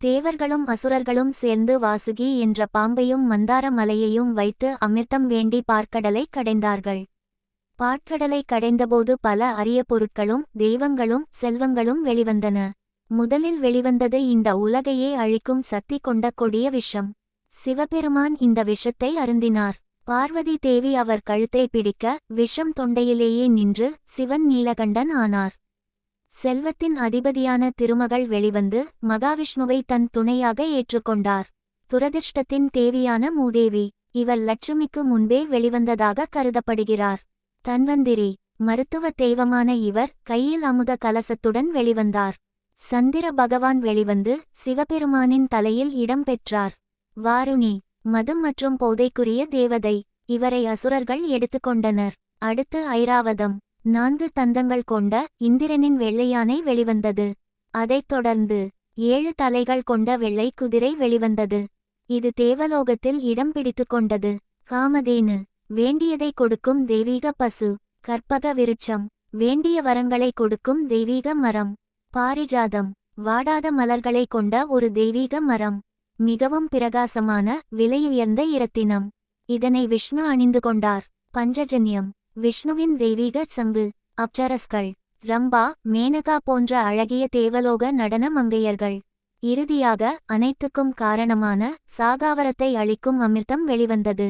தேவர்களும் அசுரர்களும் சேர்ந்து வாசுகி என்ற பாம்பையும் மந்தார மலையையும் வைத்து அமிர்தம் வேண்டி பார்க்கடலை கடைந்தார்கள். பாற்கடலை கடைந்தபோது பல அரிய பொருட்களும் தெய்வங்களும் செல்வங்களும் வெளிவந்தன. முதலில் வெளிவந்தது இந்த உலகையே அழிக்கும் சக்தி கொண்ட கொடிய விஷம். சிவபெருமான் இந்த விஷத்தை அருந்தினார். பார்வதி தேவி அவர் கழுத்தை பிடிக்க விஷம் தொண்டையிலேயே நின்று சிவன் நீலகண்டன் ஆனார். செல்வத்தின் அதிபதியான திருமகள் வெளிவந்து மகாவிஷ்ணுவை தன் துணையாக ஏற்றுக்கொண்டார். துரதிர்ஷ்டத்தின் தேவியான மூதேவி இவர் லட்சுமிக்கு முன்பே வெளிவந்ததாக கருதப்படுகிறார். தன்வந்திரி மருத்துவ தெய்வமான இவர் கையில் அமுத கலசத்துடன் வெளிவந்தார். சந்திர பகவான் வெளிவந்து சிவபெருமானின் தலையில் இடம் பெற்றார். வாருணி மது மற்றும் போதைக்குரிய தேவதை இவரை அசுரர்கள் எடுத்துக்கொண்டனர். அடுத்து ஐராவதம். நான்கு தந்தங்கள் கொண்ட இந்திரனின் வெள்ளையானை வெளிவந்தது. அதைத் தொடர்ந்து ஏழு தலைகள் கொண்ட வெள்ளை குதிரை வெளிவந்தது. இது தேவலோகத்தில் இடம் பிடித்துக் கொண்டது. காமதேனு வேண்டியதை கொடுக்கும் தெய்வீக பசு கற்பக விருட்சம் வேண்டிய வரங்களை கொடுக்கும் தெய்வீக மரம் பாரிஜாதம் வாடாத மலர்களை கொண்ட ஒரு தெய்வீக மரம் மிகவும் பிரகாசமான விலையுயர்ந்த இரத்தினம். இதனை விஷ்ணு அணிந்து கொண்டார். பஞ்சஜன்யம் விஷ்ணுவின் தெய்வீக சங்கு அப்சரஸ்கள் ரம்பா மேனகா போன்ற அழகிய தேவலோக நடன மங்கையர்கள். இறுதியாக அனைத்துக்கும் காரணமான சாகாவரத்தை அளிக்கும் அமிர்தம் வெளிவந்தது.